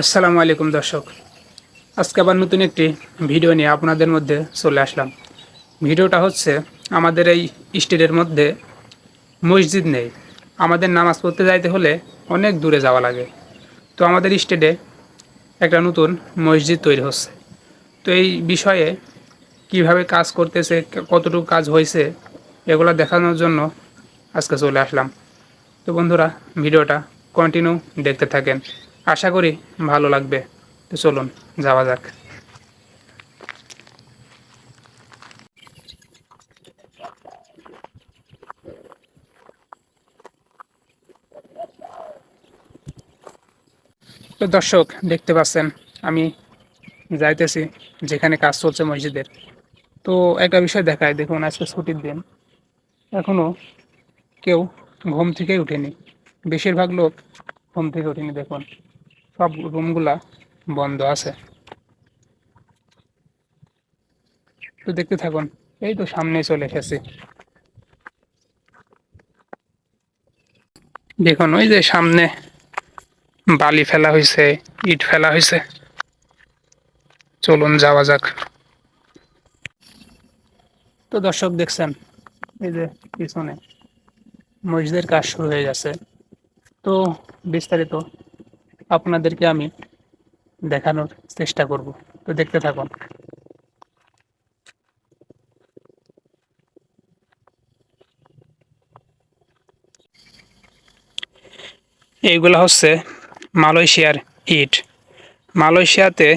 আসসালামু আলাইকুম দর্শক। আজকে আবার নতুন একটি ভিডিও নিয়ে আপনাদের মধ্যে চলে আসলাম। ভিডিওটা হচ্ছে আমাদের এই স্টেটের মধ্যে মসজিদ নেই। আমাদের নামাজ পড়তে যাইতে হলে অনেক দূরে যাওয়া লাগে। তো আমাদের স্টেটে একটা নতুন মসজিদ তৈরি হচ্ছে। তো এই বিষয়ে কীভাবে কাজ করতেছে, কতটুকু কাজ হয়েছে, এগুলো দেখানোর জন্য আজকে চলে আসলাম। তো বন্ধুরা, ভিডিওটা কন্টিনিউ দেখতে থাকেন। আশা করি ভালো লাগবে। তো চলুন, যাওয়া যাক। তো দর্শক, দেখতে পাচ্ছেন, আমি যাইতেছি যেখানে কাজ চলছে মসজিদের। তো একটা বিষয় দেখায় দেখুন আজকে ছুটির দিন। এখনও কেউ ঘুম থেকেই উঠেনি। বেশিরভাগ লোক ঘুম থেকে উঠেনি, দেখুন। সব রুমগুলা বন্ধ আছে। তো দেখতে থাকুন, এই তো সামনে চলে এসেছি। দেখুন, ওই যে সামনে বালি ফেলা হয়েছে ইট ফেলা হয়েছে চলুন, যাওয়া যাক। তো দর্শক, দেখছেন, এই যে পিছনে মসজিদের কাজ শুরু হয়ে গেছে। তো বিস্তারিত আপনাদেরকে আমি দেখানোর চেষ্টা করব। তো দেখতে থাকুন। এইগুলো হচ্ছে মালয়েশিয়ার ইট। মালয়েশিয়াতে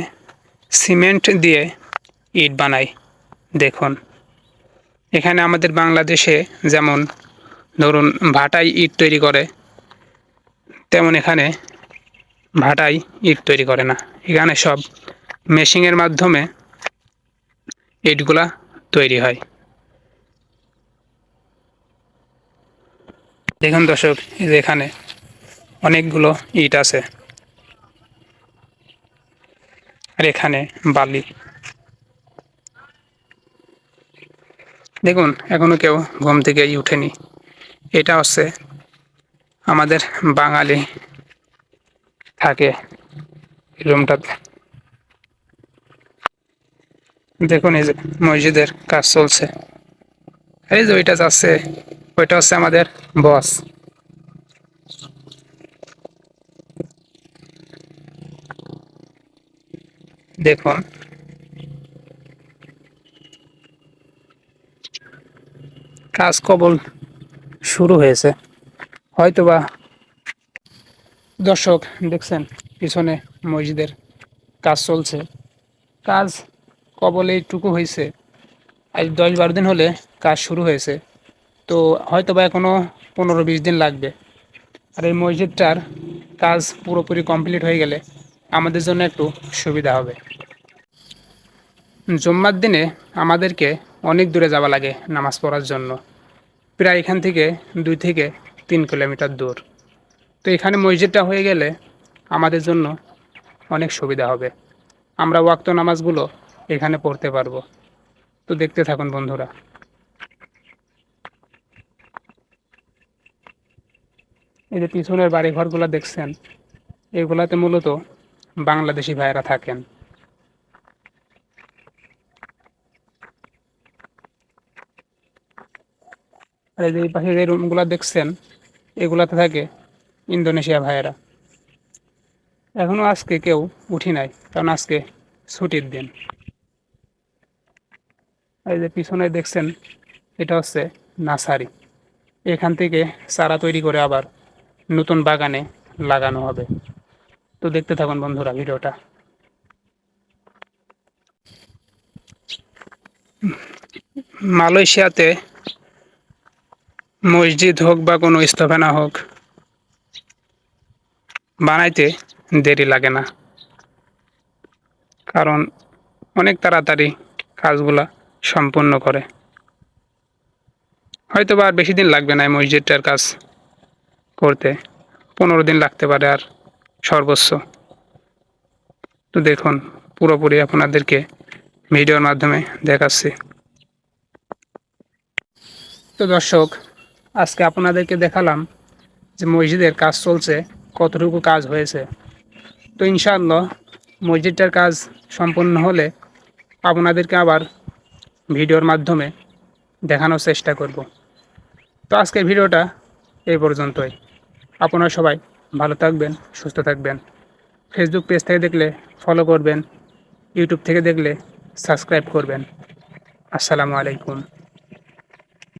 সিমেন্ট দিয়ে ইট বানায় দেখুন। এখানে আমাদের বাংলাদেশে যেমন ধরুন ভাটাই ইট তৈরি করে, তেমন এখানে ভাটাই ইট তৈরি করে না। এখানে সব মেশিনের মাধ্যমে ইটগুলা তৈরি হয়। দেখুন দর্শক এখানে অনেকগুলো ইট আছে। আর এখানে বালি। দেখুন, এখনও কেউ ঘুম থেকে উঠেনি। এটা হচ্ছে আমাদের বাঙালি থাকে রুমটাতে। দেখুন এই যে মসজিদের কাজ চলছে। এই যে ওইটা যাচ্ছে, ওইটা হচ্ছে আমাদের বস দেখুন। কাজ কবল শুরু হয়েছে। হয়তোবা দর্শক, দেখছেন, পিছনে মসজিদের কাজ চলছে। কাজ কবল এইটুকু হয়েছে। আজ দশ বারো দিন হলে কাজ শুরু হয়েছে। তো হয়তো বা এখনও পনেরো বিশ দিন লাগবে। আর এই মসজিদটার কাজ পুরোপুরি কমপ্লিট হয়ে গেলে আমাদের জন্য একটু সুবিধা হবে। জুম্মার দিনে আমাদেরকে অনেক দূরে যাওয়া লাগে নামাজ পড়ার জন্য। প্রায় এখান থেকে দুই থেকে তিন কিলোমিটার দূর। তো এখানে মসজিদটা হয়ে গেলে আমাদের জন্য অনেক সুবিধা হবে। আমরা ওয়াক্ত নামাজগুলো এখানে পড়তে পারব। তো দেখতে থাকুন বন্ধুরা। এই যে পিছনের বাড়ি ঘরগুলো দেখছেন, এগুলাতে মূলত বাংলাদেশি ভাইয়েরা থাকেন। আর এই যে এই পাশে যে রুমগুলো দেখছেন, এগুলাতে থাকে ইন্দোনেশিয়া ভাইয়েরা। এখনও আজকে কেউ উঠি নাই, কারণ আজকে ছুটির দিন। এই যে পিছনে দেখছেন, এটা হচ্ছে নাসারি। এখান থেকে চারা তৈরি করে আবার নতুন বাগানে লাগানো হবে। তো দেখতে থাকুন বন্ধুরা ভিডিওটা। মালয়েশিয়াতে মসজিদ হোক বা কোনো স্থাপনা হোক বানাইতে দেরি লাগে না। কারণ অনেক তাড়াতাড়ি কাজগুলা সম্পূর্ণ করে। হয়তো বা আর বেশি দিন লাগবে না এই মসজিদটার কাজ করতে। পনেরো দিন লাগতে পারে আর সর্বোচ্চ। তো দেখুন, পুরোপুরি আপনাদেরকে ভিডিওর মাধ্যমে দেখাচ্ছি। তো দর্শক, আজকে আপনাদেরকে দেখালাম যে মসজিদের কাজ চলছে কতটুকু কাজ হয়েছে। তো ইনশাআল্লাহ মসজিদটার কাজ সম্পন্ন হলে আপনাদেরকে আবার ভিডিওর মাধ্যমে দেখানোর চেষ্টা করব। তো আজকের ভিডিওটা এই পর্যন্তই। আপনারা সবাই ভালো থাকবেন, সুস্থ থাকবেন। ফেসবুক পেজ থেকে দেখলে ফলো করবেন ইউটিউব থেকে দেখলে সাবস্ক্রাইব করবেন। আসসালামু আলাইকুম।